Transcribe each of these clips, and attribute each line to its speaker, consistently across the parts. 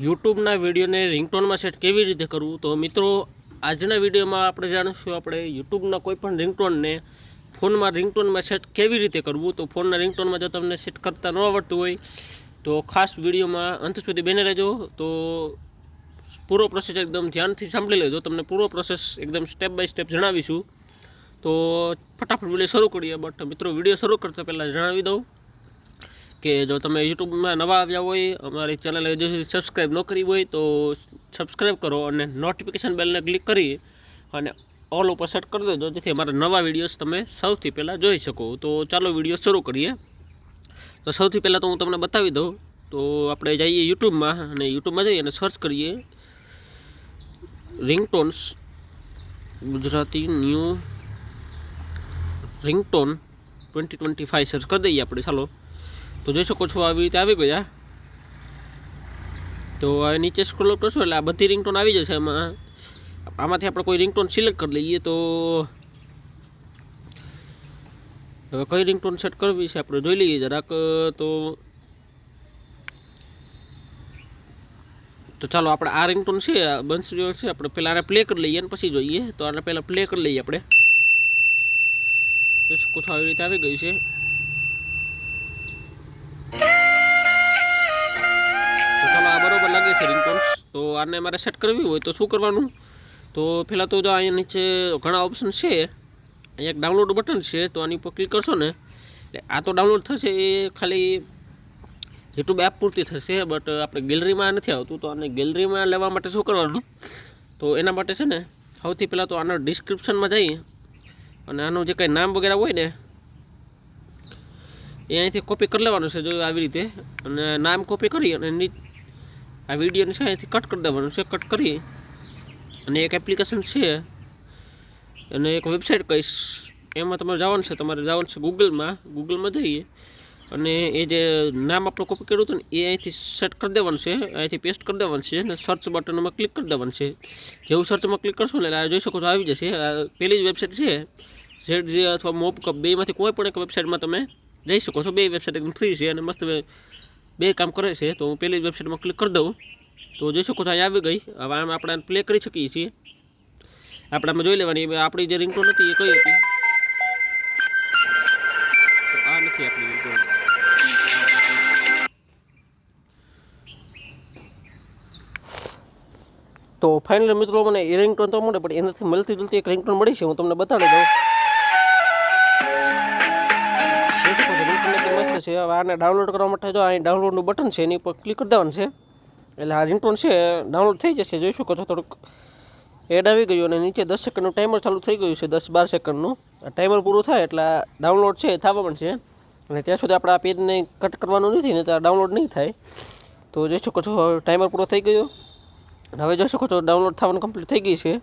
Speaker 1: યુટ્યુબના વિડીયોને રિંગટોનમાં સેટ કેવી રીતે કરવું? તો મિત્રો, આજના વિડીયોમાં આપણે જાણીશું આપણે યુટ્યુબના કોઈ પણ રિંગટોનને ફોનમાં રિંગટોનમાં સેટ કેવી રીતે કરવું? તો ફોનના રિંગટોનમાં જો તમને સેટ કરતા ન આવડતું હોય, તો ખાસ વિડીયોમાં અંત સુધી બને રહેજો. તો પૂરો પ્રોસેસ એકદમ ધ્યાનથી સાંભળી લેજો. તમને પૂરો પ્રોસેસ એકદમ સ્ટેપ બાય સ્ટેપ જણાવીશું. તો ફટાફટ વીડિયો શરૂ કરીએ બટ મિત્રો, વીડિયો શરૂ કરતાં પહેલાં જણાવી દઉં. કે જો તમે યુટ્યુબમાં નવા આવ્યા હોય, અમારી ચેનલ હજુ સુધી સબસ્ક્રાઈબ ન કરી હોય, તો સબસ્ક્રાઈબ કરો અને નોટિફિકેશન બેલને ક્લિક કરી અને ઓલ ઉપર સેટ કરી દેજો, જેથી અમારા નવા વિડીયોઝ તમે સૌથી પહેલાં જોઈ શકો. તો ચાલો વીડિયો શરૂ કરીએ. તો સૌથી પહેલાં તો હું તમને બતાવી દઉં. તો આપણે જઈએ યુટ્યુબમાં અને યુટ્યુબમાં જઈએ અને સર્ચ કરીએ. Ringtones, Gujarati new ringtone twenty twenty five search કરી દઈએ આપણે. ચાલો. તો જોઈ શકો છો આવી રીતે આવી ગયા તો હવે નીચે સ્ક્રોલ કરશો એટલે આ બધી રિંગટોન આવી જશે એમાં આમાંથી આપણે કોઈ રિંગટોન સિલેક્ટ કરી લઈએ તો હવે કઈ રિંગટોન સેટ કરવી છે આપણે જોઈ લઈએ જરાક તો તો ચાલો આપણે આ રિંગટોન છે બંસરીઓ છે, આપણે પહેલાં આને પ્લે કરી લઈએ અને પછી જોઈએ. તો આને પહેલાં પ્લે કરી લઈએ આપણે. જોઈ શકો છો આવી રીતે આવી ગયું છે. તો ચાલો આ બરોબર લાગે છે રિંગટોન્સ તો આને મારે સેટ કરવી હોય તો શું કરવાનું? તો પહેલાં તો જો અહીંયા નીચે ઘણા ઓપ્શન છે. અહીંયા એક ડાઉનલોડ બટન છે, તો આની ઉપર ક્લિક કરશો ને, એટલે આ તો ડાઉનલોડ થશે, એ ખાલી યુટ્યુબ એપ પૂરતી થશે બટ આપણે ગેલેરીમાં નથી આવતું, તો આને ગેલેરીમાં લેવા માટે શું કરવાનું? તો એના માટે છે ને, સૌથી પહેલાં તો આના ડિસ્ક્રિપ્શનમાં જઈ અને આનું જે કંઈ નામ વગેરે હોય ને એ અહીંથી કોપી કરી લેવાનું છે જો આવી રીતે. અને નામ કોપી કરી અને આ વિડીયોને છે અહીંથી કટ કરી દેવાનું છે કટ કરી. અને એક એપ્લિકેશન છે. અને એક વેબસાઇટ કહીશ. એમાં તમારે જવાનું છે, તમારે જવાનું છે ગૂગલમાં ગૂગલમાં જઈએ. અને એ જે નામ આપણે કોપી કર્યું હતું ને, એ અહીંથી સેટ કરી દેવાનું છે. અહીંથી પેસ્ટ કરી દેવાનું છે અને સર્ચ બટનમાં ક્લિક કરી દેવાનું છે. જેવું સર્ચમાં ક્લિક કરશો ને એટલે જોઈ શકો છો, આવી જશે. પહેલી જ વેબસાઇટ છે. ઝેડ જે અથવા મોપ કપ બેમાંથી કોઈ પણ એક વેબસાઇટમાં તમે જઈ શકો છો? બે વેબસાઇટ એકદમ ફ્રી છે અને મસ્ત બે કામ કરે છે. તો હું પહેલી વેબસાઇટમાં ક્લિક કરી દઉં. તો જોઈ શકો છો અહીંયા આવી ગઈ. હવે આમ આપણે પ્લે કરી શકીએ છીએ. આપણે આમાં જોઈ લેવાની. આપણી જે રિંગટોન હતી એ કઈ હતી? આ નથી આપણી રિંગટોન તો ફાઇનલ મિત્રો મને એ રિંગટોન તો મળે, પણ એનાથી મળતી જુલતી એક રિંગટોન મળી છે. હું તમને બતાડી દઉં. રિંગટોન છે. હવે આને ડાઉનલોડ કરવા માટે જો અહીં ડાઉનલોડનું બટન છે, એની ઉપર ક્લિક કરી દેવાનું છે. એટલે આ રિંગટોન છે ડાઉનલોડ થઈ જશે. જોઈ શકો થોડુંક એડ આવી ગયું અને નીચે દસ સેકન્ડનું ટાઈમર ચાલુ થઈ ગયું છે, દસ બાર સેકન્ડનું ટાઈમર પૂરું થાય એટલે ડાઉનલોડ છે થવા પણ છે અને ત્યાં સુધી આપણે આ પેજને કટ કરવાનું નથી ને તો આ ડાઉનલોડ નહીં થાય. તો જોઈ શકો છો ટાઈમર પૂરો થઈ ગયો. હવે જોઈ શકો છો ડાઉનલોડ થવાનું કમ્પ્લીટ થઈ ગઈ છે.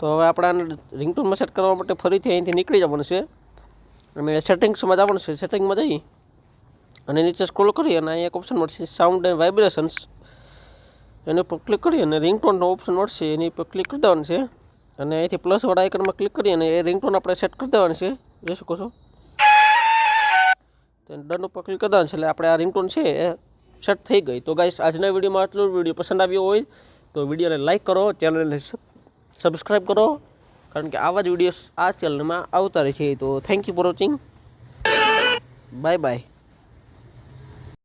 Speaker 1: તો હવે આપણે રિંગટોનમાં સેટ કરવા માટે ફરીથી અહીંથી નીકળી જવાનું છે. અને સેટિંગ્સમાં જવાનું છે. સેટિંગમાં જઈ અને નીચે સ્ક્રોલ કરી અને અહીંયા એક ઓપ્શન મળશે સાઉન્ડ એન્ડ વાઇબ્રેશન્સ એની ઉપર ક્લિક કરી અને રિંગટોનનો ઓપ્શન મળશે, એની ઉપર ક્લિક કરી દેવાનું છે. અને અહીંથી પ્લસવાળા આઇકનમાં ક્લિક કરી અને એ રિંગટોન આપણે સેટ કરી દેવાની છે. જોઈ શકો છો? તો ડન ઉપર ક્લિક કરી દેવાનું છે, એટલે આપણે આ રિંગટોન છે એ સેટ થઈ ગઈ. તો ગાઈસ આજના વિડીયોમાં આટલું વીડિયો પસંદ આવ્યો હોય તો વિડીયોને લાઇક કરો ચેનલને સબસ્ક્રાઈબ કરો. કારણ કે આવા જ વિડીયોસ આ ચેનલમાં આવતા રહે છે. તો thank you for watching bye bye